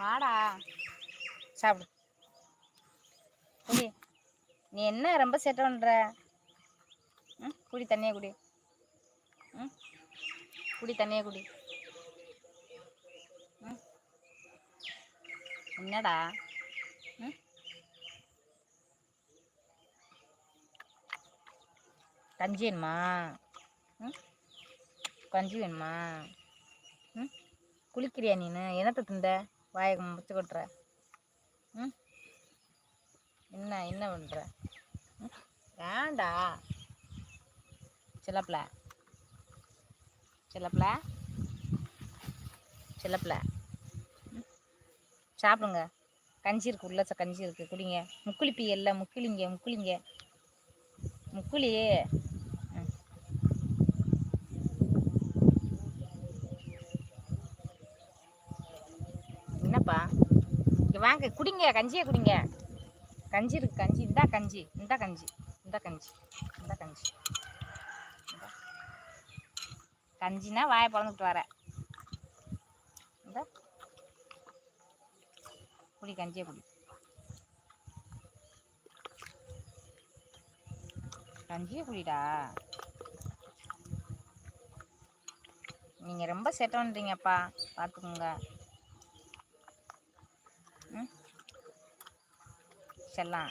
வாடா. சாப்பிடு. குடி. நீ என்ன ரொம்ப சேட்டை பண்ற? ம் குடி தண்ணியை குடி. ம் குடி தண்ணியை குடி. ம். என்னடா? ம். கஞ்சி வேணுமா? ம். கஞ்சி வேணுமா? ம். குளிக்கிறியா நீனு? என்னத்தை திந்த வாயை முச்சு கொட்டுற. ம்? என்ன என்ன பண்ணுற ம்? ஏன்டா சிலப்பில சிலப்பில சிலப்பில சாப்பிடுங்க. கஞ்சி இருக்கு உள்ள கஞ்சி இருக்கு. குடிங்க. முக்குளிப்பி எல்லாம் முக்குளிங்க முக்குளிங்க. முக்குளி ம். என்னப்பா இருக்கு குடிங்க கஞ்சியை குடிங்க. கஞ்சி இருக்கு கஞ்சி. இந்தா கஞ்சி இந்தா கஞ்சி இந்த கஞ்சி இந்த கஞ்சி. கஞ்சினா வாயை பழந்துட்டு வர. இந்த. குடி கஞ்சியை குடி. கஞ்சியை குடிடா. நீங்கள் ரொம்ப செட் பண்ணுறீங்கப்பா பார்த்துக்குங்க வச்சிடலாம்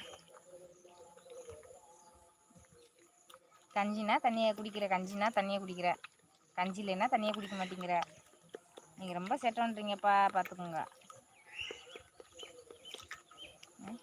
கஞ்சினா தண்ணியை குடிக்கிற கஞ்சினா தண்ணியை குடிக்கிற. கஞ்சி இல்லைன்னா தண்ணியை குடிக்க மாட்டேங்கிற. நீங்கள் ரொம்ப செட் பண்ணுறீங்கப்பா ம்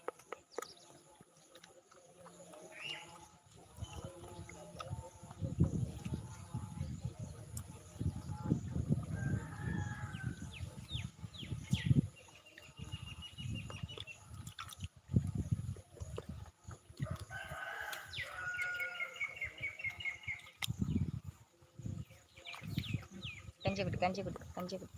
கஞ்சி குடி கஞ்சி குடி.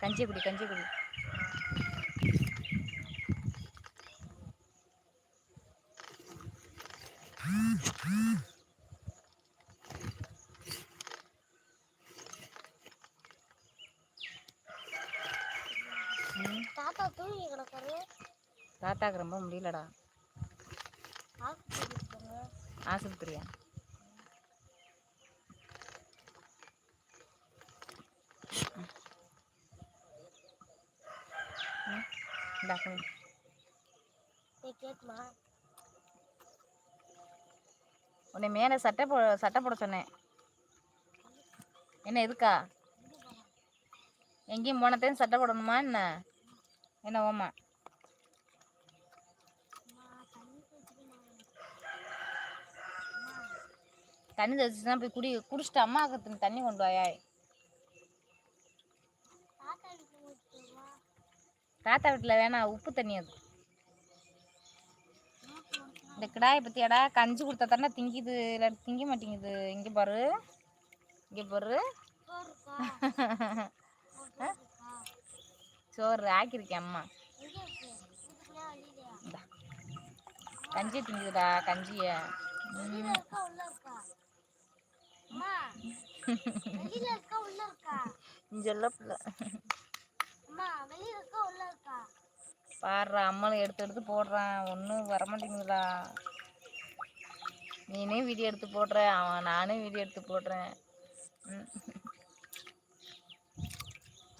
கஞ்சி குடி கஞ்சி குடி. கஞ்சி குடி ம் தாத்தா தூங்கி கிடக்காரு தாத்தாக்கு ரொம்ப முடியலடா. ஆஸ்பத்திரியா? கேட்குமா உன்னை மேலே சட்டை போ சட்டை போட சொன்னேன். என்ன எதுக்கா? எங்கேயும் போனத்தையும் சட்டை போடணுமா என்ன? என்ன ஓமா? தண்ணி தெளிச்சுனா போய் குடி குடிச்சிட்டு அம்மாவுக்கு தண்ணி கொண்டு வாயா. தாத்தா வீட்டில் வேணாம் உப்பு தண்ணி அது. இந்த கிடாயை பற்றியாடா கஞ்சி கொடுத்தா தானே திங்கிது இல்லை திங்க மாட்டேங்குது. இங்கே பாரு இங்கே பாரு. சோறு ஆக்கியிருக்கேன் அம்மா. கஞ்சியை கஞ்சி திங்குதுடா கஞ்சியை. சொல்ல பிள்ளை. பாடுறா அம்மாவை எடுத்து எடுத்து போடுறான். ஒன்றும் வரமாட்டேங்குதுடா நீனே வீடியோ எடுத்து போடுற. அவன் நானே வீடியோ எடுத்து போடுறேன்.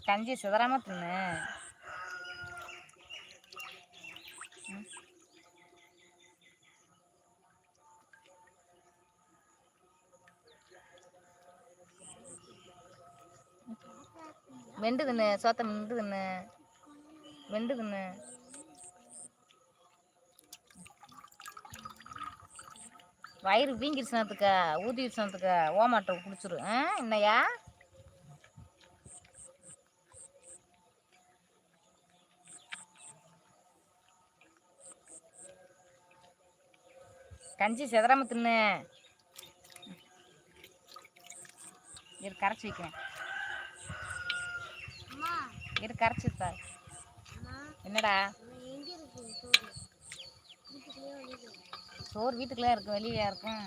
கஞ்சி சிதறாம தின்னு. வெண்டு தின்னு சோத்த மெண்டு தின்னு வெண்டு தின்னு வயிறு வீங்கிருச்சுனத்துக்க ஊதிருச்சுனத்துக்க ஓமாட்டை குடிச்சிரு. ஆ என்னையா கஞ்சி செதறாம தின்னு. இரு கரைச்சி வைக்கிறேன். இரு கரைச்சி வைப்பா என்னடா? சோறு வீட்டுக்குள்ளே இருக்கும் வெளியா இருக்கும்.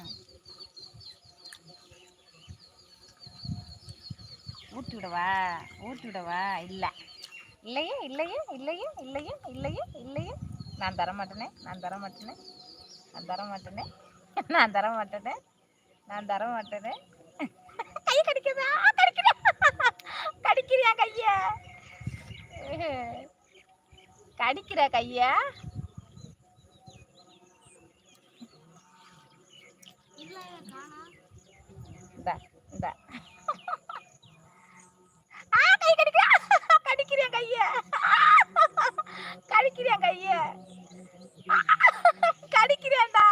ஊட்டி விடவா? ஊட்டி விடவா? இல்லை. இல்லையே இல்லையே இல்லையே இல்லையே இல்லையே இல்லையே. நான் தர மாட்டேனே நான் தர மாட்டேனே நான் தர மாட்டேனே நான் தர மாட்டேனே நான் தர மாட்டேனே. கை கடிக்குதா கடிக்கிறா கடிக்கிறியா கையை? கடிக்கிற கையா? இல்ல கடிக்கிறா. கடிக்கிறியா கைய. கடிக்கிறியா கைய. கடிக்கிறியாண்டா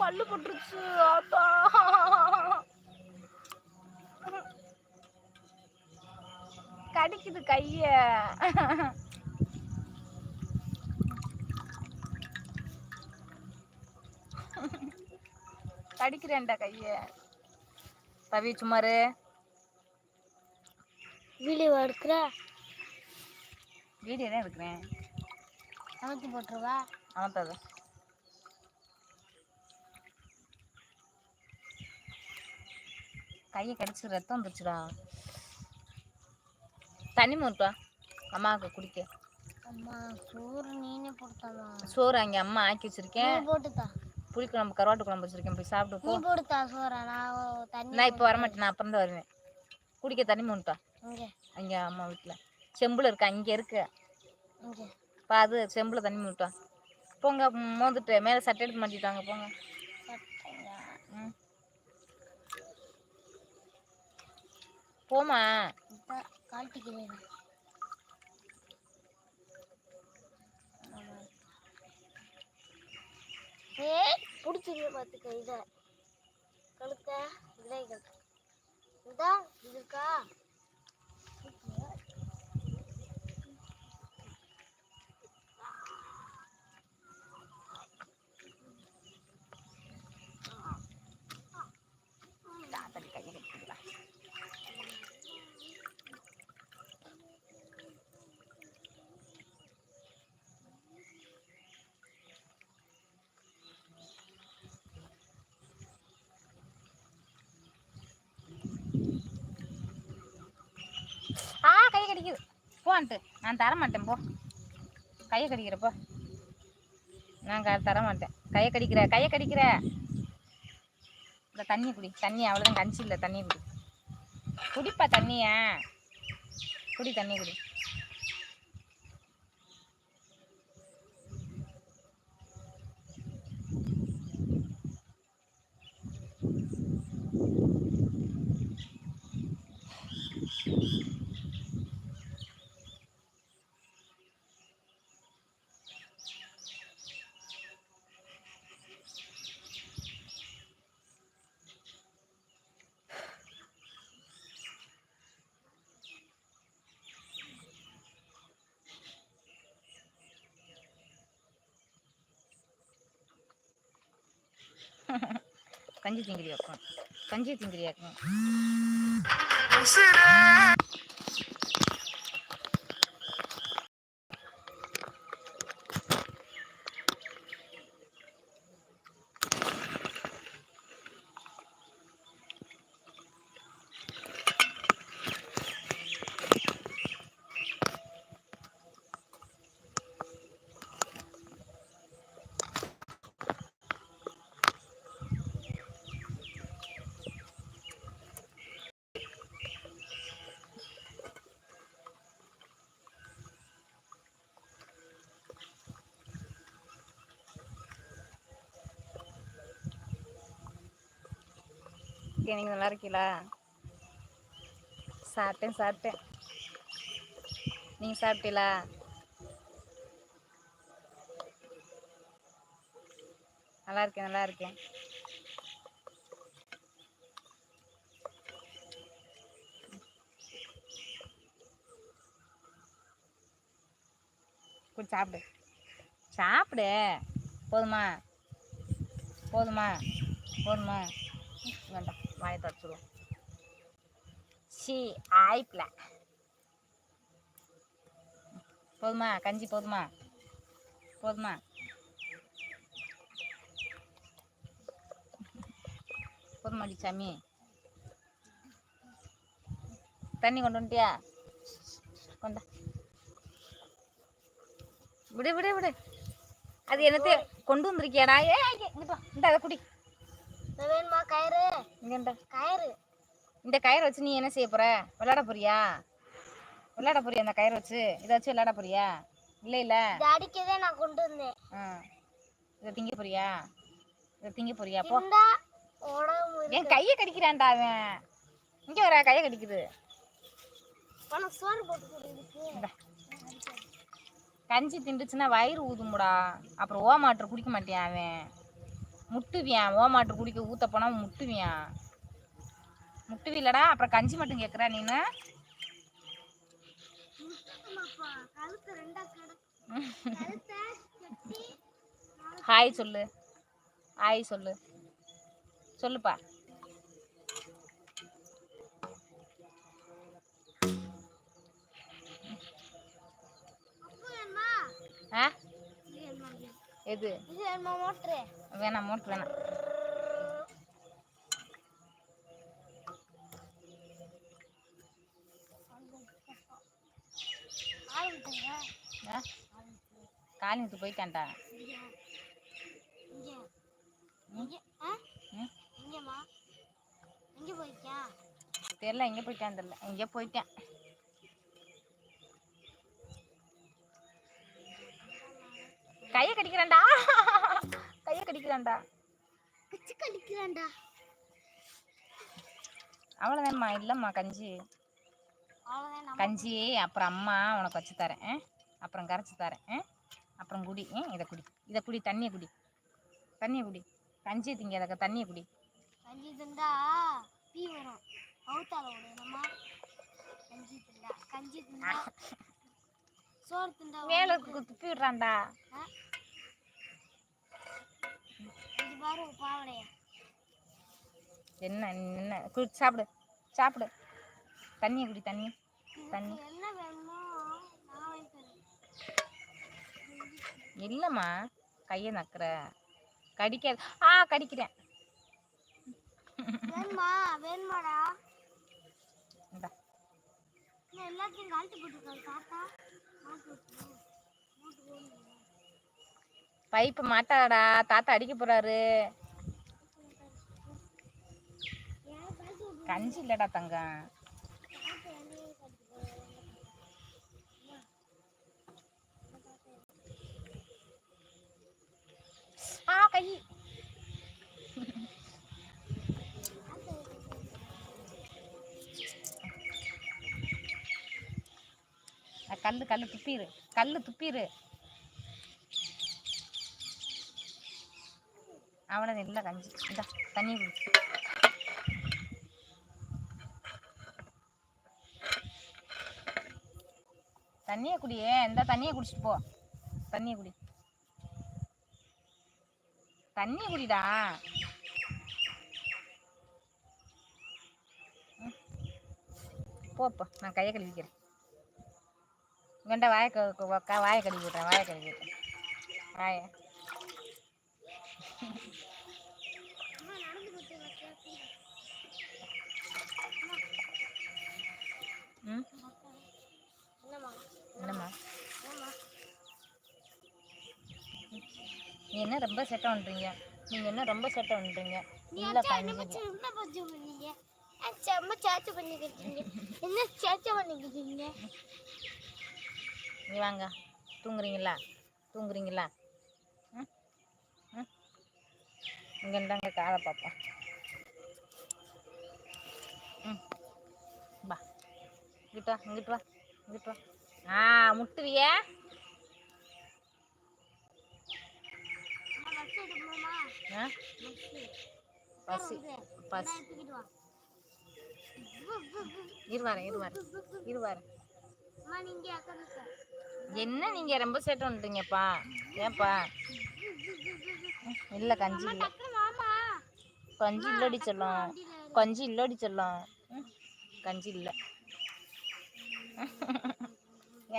பல்லு போட்டுருச்சு. ஆத்தா. கடிக்குது கைய. கடிக்கிறேன்டா கைய. தவி சுமாரு வீடியோ எடுக்கிற? வீடியோ தான் எடுக்கிறேன். அமைச்சு போட்டுருவா? அமர்த்தாது கையை கடிச்சு ரத்தம் வந்துருச்சுடா. தண்ணி மூட்டா அம்மாவுக்கு குடிக்க. அம்மா சோறு நீனே சோறு அங்கே அம்மா ஆக்கி வச்சிருக்கேன். புளிக்குழம்பு கருவாட்டு குழம்பு வச்சிருக்கேன். போய் சாப்பிட்டு நீ சோற? நான் தண்ணி நான் இப்போ வரமாட்டேன். நான் அப்புறம் தான் வருவேன். குடிக்க தண்ணி மூட்டா அங்கே அம்மா வீட்டில் செம்புல இருக்கு? அங்கே இருக்கு. பா அது செம்புல தண்ணி மூட்டா போங்க மோந்துட்டு மேலே சட்டை எடுத்து மாட்டிட்டாங்க போங்க. போமா இதான் ஏ ஏய் பிடிச்சிருக்க பார்த்துக்க இதை. கழுத்த இதை கழுத்த இதா இருக்கா? கையை கடிக்குது. போன்ட்டு நான் தர மாட்டேன் போ. கையை கடிக்கிறப்போ நான் க தர மாட்டேன் கையை கடிக்கிற கையை கடிக்கிற. இந்த தண்ணி குடி. தண்ணி அவ்வளோதான் கஞ்சி இல்லை தண்ணி குடி. குடிப்பா தண்ணியா. குடி தண்ணி குடி. கஞ்சி திங்கிரி திங்கிறியாக்கும். கஞ்சி திங்கிரி திங்கிறியாக்கும் இருக்கேன் நீங்கள் நல்லா இருக்கீங்களா? சாப்பிட்டேன் சாப்பிட்டேன். நீங்கள் சாப்பிட்டீங்களா? நல்லா இருக்கேன் நல்லா இருக்கேன். குடி சாப்பிடு. சாப்பிடு. போதுமா? போதுமா? போதுமா? வாயை தொடச்சிடுவோம் சி ஆய்ப்பில் போதுமா கஞ்சி போதுமா போதுமா போதுமாடி சாமி தண்ணி கொண்டு வந்துட்டியா கொண்டா விடு விடு விடு அது என்னத்தை கொண்டு வந்திருக்கியாடா ஏ. இந்த அதை குடி வேணுமா கயிறு? இங்கண்டா கயிறு. இந்த கயிறை வச்சு நீ என்ன செய்ய போற? விளையாட போறியா? விளையாட போறியா அந்த கயிறை வச்சு? இதை வச்சு விளையாட போறியா? இல்லை இல்லை. இது அடிக்கதே நான் கொண்டு வந்தேன். இதை திங்க போறியா? இதை திங்க போறியா? போ. என் கையை கடிக்கிறான்டா அவன்? இங்கே வர கையை கடிக்குது. சோறு போட்டு. கஞ்சி திண்டுச்சுன்னா வயிறு ஊதுமுடா. அப்புறம் ஓமாட்டர் குடிக்க மாட்டியான் அவன்? முட்டுவியான் ஓமாட்டர் குடிக்க ஊத்த போனா முட்டுவியான். முட்டுவில்லடா அப்புறம் கஞ்சி மட்டும் கேட்குற நீனு? ஹாய் சொல்லு. ஹாய் சொல்லு. சொல்லுப்பா. ஆ? எது? இது வேணுமா மோட்ரு? வேணாம் காலினுக்கு போயிட்டான்டா. தெரியல எங்கே போயிட்டான் தெரியல. எங்கேயோ போயிட்டேன். கையை கடிக்கிறான்டா. கையை கடிக்கிறான்டா. பிச்சு கடிக்கிறான்டா. அவ்வளோதான்மா இல்லைம்மா கஞ்சி. கஞ்சி அப்புறம் அம்மா உனக்கு வச்சு தரேன்? அப்புறம் கரைச்சி தரேன்? அப்புறம் குடி? இதை குடி. இதை குடி தண்ணியை குடி. தண்ணியை குடி. கஞ்சியை திங்காதக்க தண்ணியை குடி. கஞ்சி திண்டா பீ வரும். அவுத்தால விடணுமா கஞ்சி திண்டா கஞ்சி திண்டா சோறு திண்டா மேலே துப்பி விடுறான்டா ஆ? இது பாரு உன் பாவடைய என்ன என்ன? குடி சாப்பிடு சாப்பிடு. தண்ணியை குடி தண்ணி. தண்ணி இல்லைம்மா கையை நக்குற. கடிக்காது ஆ கடிக்கிறேன். வேணுமா? வேணுமாடா? எல்லாத்தையும் கழட்டி தாத்தா மாட்டு விட்டு மாட்டு போகணும் பைப்பு மாட்டாடா தாத்தா அடிக்க போறாரு. கஞ்சி இல்லடா தங்கம். ஆ கை. கல்லு கல்லு துப்பிரு. கல்லு அவனது இல்லை கஞ்சி. இதா தண்ணி குடிச்சு தண்ணியை குடியே இந்த தண்ணியை குடிச்சிட்டு போ. தண்ணியை குடி. தண்ணி குடிடா. போப்போ நான் கையை கழுவிக்கிறேன் இங்கண்ட வாயை க- வாயை கழுவி விட்றேன் வாயை கழுவி விட்றேன் வாயை அம்மா நடந்து போட்டு வச்சா ம் என்னம்மா? நீ என்ன ரொம்ப செட்டை பண்ணுறீங்க நீங்கள் என்ன ரொம்ப செட்டை பண்ணுறீங்க இல்லை பண்ணீங்க? செம்ம சேச்சை பண்ணிக்கிட்டீங்க. என்ன சேச்சை பண்ணிக்கிட்டீங்க? நீ வாங்க. தூங்குறீங்களா? தூங்குறீங்களா? இங்கே இருந்தாங்க காதை பார்ப்போம். ம். இங்கிட்டு வா இங்கிட்டு வா இங்கிட்டு வா. ஆ முட்டுவியே. அம்மா ஆ? பசி பஸ் எடுத்துக்கிட்டு நீங்க என்ன நீங்கள் ரொம்ப சேட்டை வந்துட்டீங்கப்பா ஏன்ப்பா இல்லை கஞ்சி இல்லை. கஞ்சி இல்லடி சொல்லும். கஞ்சி இல்லடி சொல்லும். கஞ்சி இல்லை.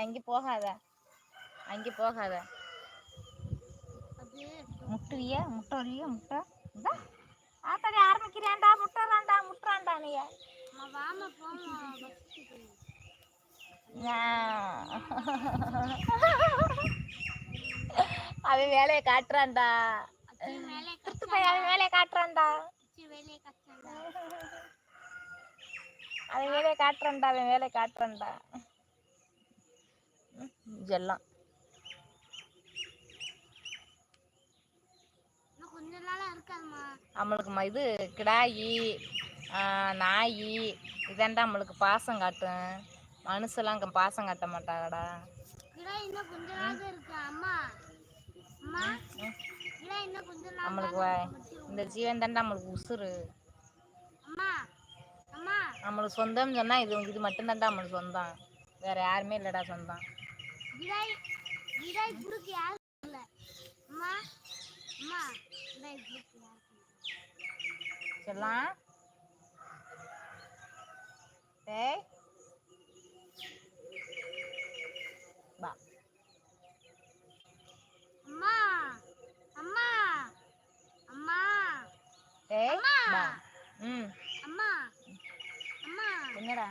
எங்கே போகாத. அங்கே போகாத. முட்டுவிய முட்டை வரியா முட்டை. ஆத்தாடி ஆரம்பிக்கிறேன்டா முட்டைறான்டா முட்டுறான்டா நீ. அவன் வேலையை காட்டுறான்டா. திருட்டு போய் அவன் வேலையை காட்டுறான்டா. வெளியே கச்சாண்டா அவன் வேலையை காட்டுறான்டா அவன் வேலையை காட்டுறான்டா. ம், ஜெல்லாம் இன்னும் கொஞ்ச நாளா இருக்காதுமா நம்மளுக்கு ம- இது கிடாயி நாய் இதாண்டா நம்மளுக்கு பாசம் காட்டும் மனுஷெல்லாம் பாசம் காட்ட மாட்டாங்கடா. நம்மளுக்கு. இந்த ஜீவன் தாண்டா நம்மளுக்கு உசுறு. நம்மளுக்கு சொந்தம்னு சொன்னா இது இது மட்டும்தான்டா நம்மளுக்கு சொந்தம். வேற யாருமே இல்லடா சொந்தம். செல்லாம் டேய். பா அம்மா அம்மா அம்மா. அம்மா. பா ம். அம்மா. என்னடா.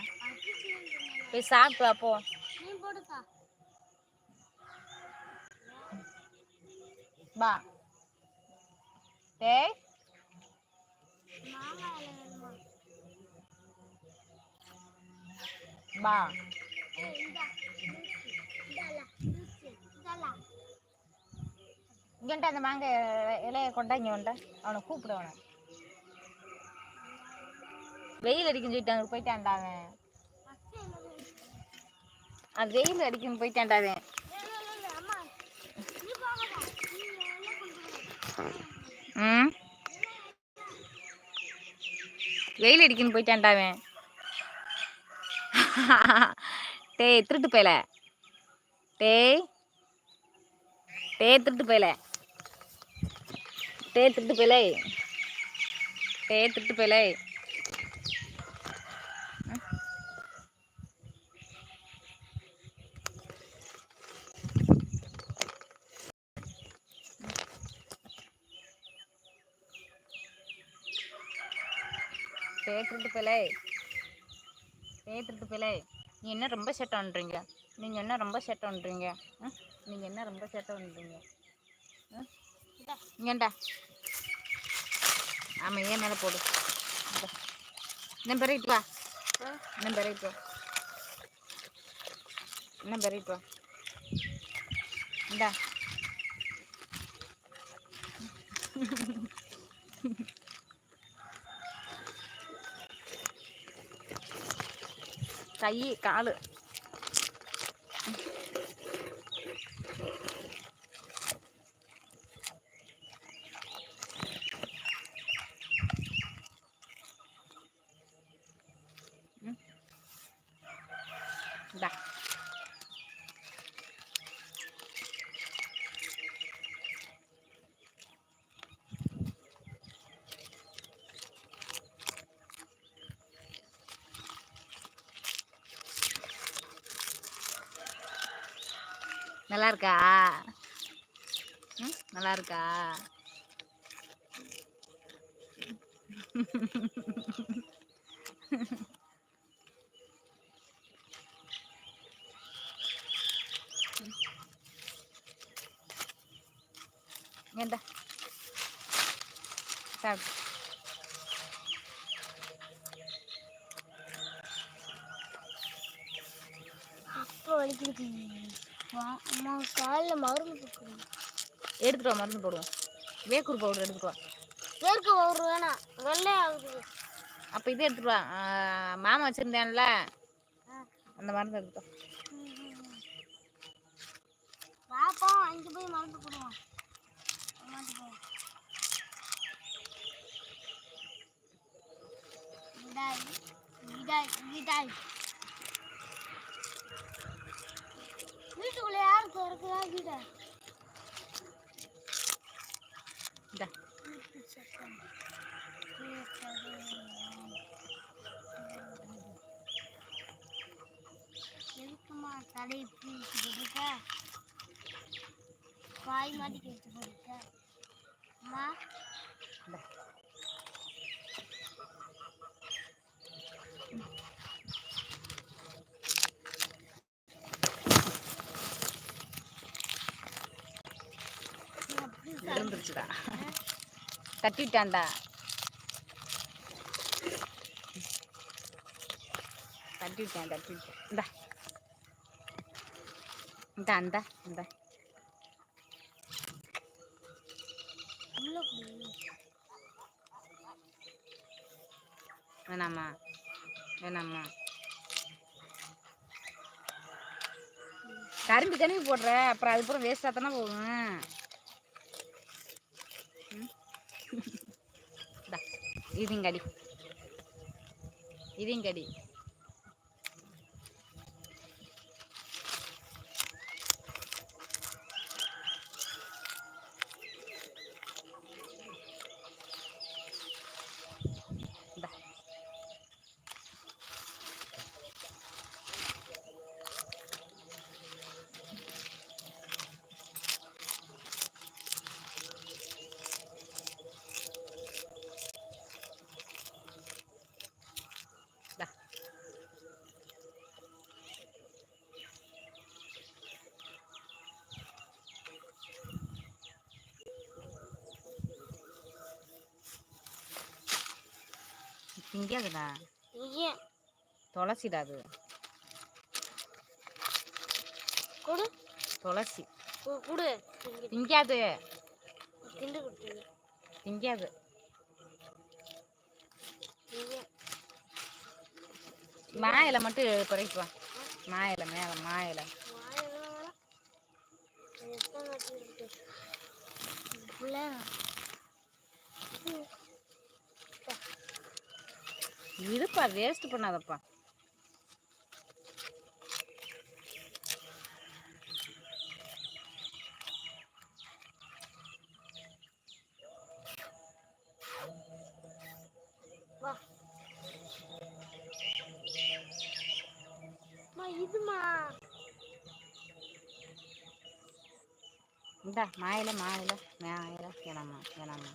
போய் சாப்பிட்டு வா போ. டேய். மாங்காய் பா. இங்கன்ட்டு அந்த மாங்க இலைய கொண்டா இங்கே கொண்டா. அவனை கூப்பிடு அவனை. வெயில் அடிக்குன்னு சொல்லிட்டு அங்கே போயிட்டான்டா அது வெயில் அடிக்குன்னு போயிட்டேன்டாவே ம்? வெயில் அடிக்குன்னு போயிட்டான்டா டேய் திருட்டு போயல. டேய். டேய் திருட்டு போயல. டேய் திருட்டு போயல. டேய் திருட்டு போயல. பிள்ளை திருட்டு போயல திருட்டு போயல நீ என்ன ரொம்ப சேட்டை பண்ணுறீங்க நீங்கள் என்ன ரொம்ப சேட்டை பண்ணுறீங்க நீங்கள் என்ன ரொம்ப சேட்டை பண்ணுறீங்க இங்கேண்டா. ஆமாம் ஏன் மேலே போடு. இன்னும் பெருகிட்டு வா இன்னும் பெருகிட்டு வா இன்னும் பெருகிட்டு வா இந்தா. கை காலு ம். இந்தா நல்லா இருக்கா நல்லா இருக்கா ஏண்டா அப்போ இப்போ அம்மா காலில் மருந்து போட்டுக்கணும் எடுத்துட்டு வா மருந்து போடுவோம். வேக்கூர் பவுடர் எடுத்துட்டு வா வேர்க்க ஒரு வேணாம். வெள்ளை ஆகுது. அப்போ இது எடுத்துட்டு வா. மாமா வச்சிருந்தேன்ல. அந்த மருந்து எடுத்துட்டு வா. பாப்பா அங்கே போய் மருந்து போடுவான் அம்மாட்டு போ. கிடாய் கிடாய் கிடாய் வீட்டுக்குள்ள யாருக்கு இருக்குதா கிடாய் இந்தா வீட்டு சத்தம் எதுக்குமா தலை பூசிட்டு இருக்க பாய் மாட்டி கேட்டு போடுங்க அம்மா இருந்துருச்சுடா. தட்டிட்டான்டா. தட்டிவிட்டேன் தட்டிவிட்டேன் இந்தா. இந்தா இந்தா இந்தா. வேணாமா வேணாமா கரும்பு கரும்பு போடுற அப்புறம் அதுக்கப்புறம் வேஸ்டாக தானே போகும் ம். இந்தா, இதுங்கடி இதுங்கடி திங்காதுடா ஏன் துளசிடா அது. கொடு. துளசி. கொடு. திங்காது. திண்டு கொடுத்து ஏன் மாயில மட்டும் குறைக்கு வா. மாயில மேல மாயில. வாயெல்லாம் வேணாம். அது எப்போ நட்டு இருக்கு? புள்ள. ம். இருப்பா வேஸ்ட் பண்ணாதப்பா. வா. அம்மா, இதுமா இந்தா மாயில மாயில மாயில வேணாமா வேணாமா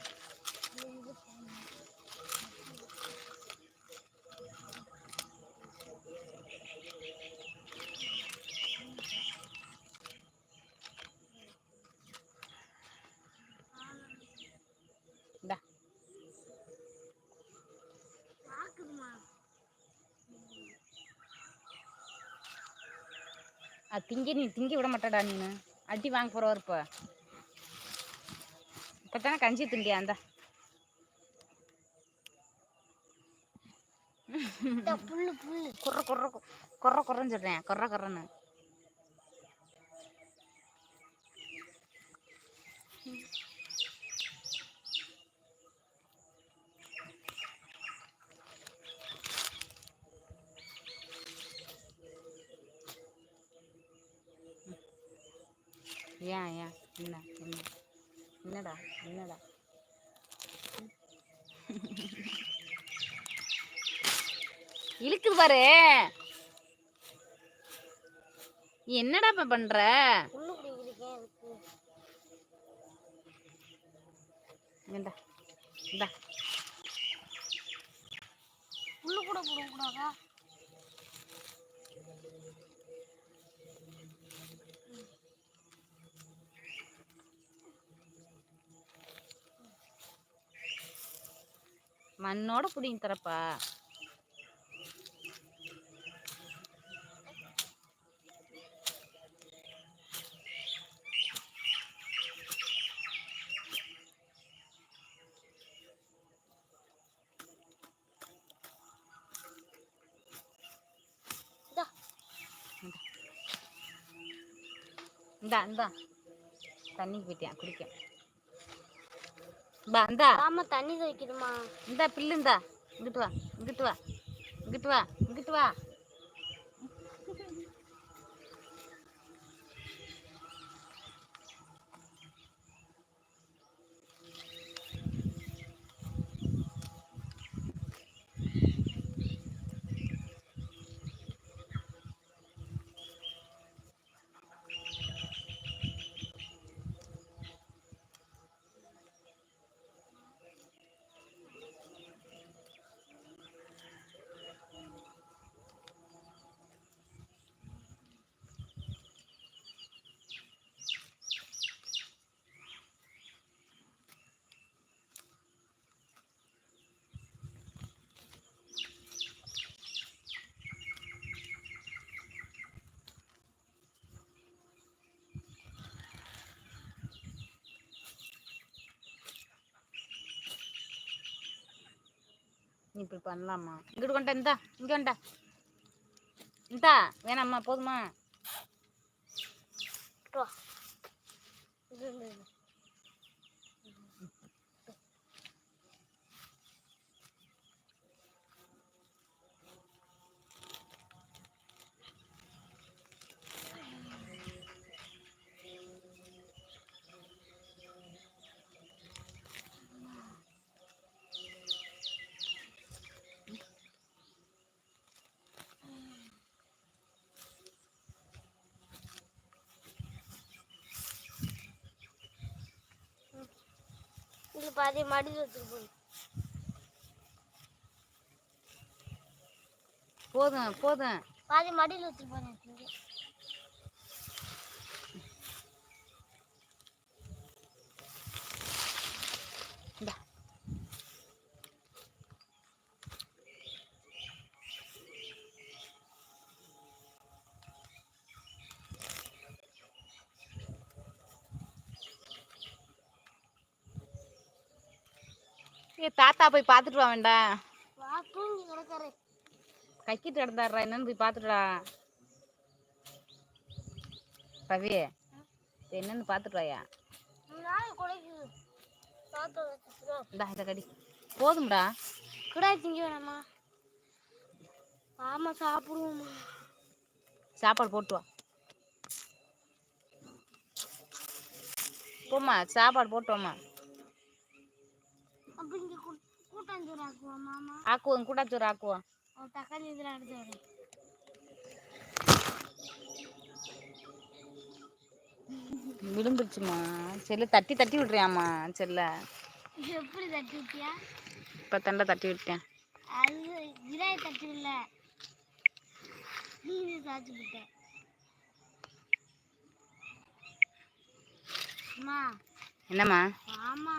இந்தா பாக்குதுமா அது திங்க நீ திங்க விட மாட்டடா நீனு. அடி வாங்க போறவர் இப்ப இப்பதானே கஞ்சி திண்டியா அந்த புல்லு புல்லு. குற குற குற குறன்னு சொல்றேன். குற குறன்னு ஏன் ஏன் என்ன என்ன என்னடா என்னடா இழுக்குது பாரு. என்னடா இப்ப பண்ற? என்னடா இந்தா இந்தா. புல்லு கூட போடக்கூடாதா மண்ணோட புடிங்கி தரப்பா இந்தா. இந்தா தண்ணிக்கு போயிட்டேன் குடிக்க. பா இந்தா. ஆமா தண்ணி துவைக்கணுமா இந்தா பில்லு இந்தா. இங்கிட்டு வா இங்கிட்டு வா இங்கிட்டு வா இங்கிட்டு வா. இப்படி பண்ணலாமா? இங்கிட்டு கொண்டா இந்தா இங்கே கொண்டா. இந்தா வேணாம்மா போதுமா? இது பாதி மடியில் வச்சுட்டு போய் போதும் போதும். பாதி மடியில் வச்சுட்டு போனேன் தாத்தா போய் பார்த்துட்டு வா வேண்டாம் கக்கிட்டு கிடந்தாடுறா என்னன்னு போய் பார்த்துட்டுடா. ரவி என்னன்னு பார்த்துட்டு வாயா. இதை கடி. போதும்டா. கிடாய் திங்க வேணாமா? ஆமா சாப்பிடுவோமா சாப்பாடு போட்டு வா. போம்மா சாப்பாடு போட்டு கூட்டாஞ்சோறு ஆக்குவோம் மாமா? ஆக்குவோம் கூட்டாச்சோறு ஆக்குவோம். தக்காளி இதெல்லாம் எடுத்து வரேன் விழுந்துருச்சுமா செல்ல தட்டி தட்டி விட்றியாம்மா செல்ல. எப்படி தட்டி விட்டியா? இப்போ தண்டை தட்டி விட்டேன். அது கிராய் தட்டி இல்ல நீ இது சாச்சு விட்ட. அம்மா என்னம்மா? ஆமா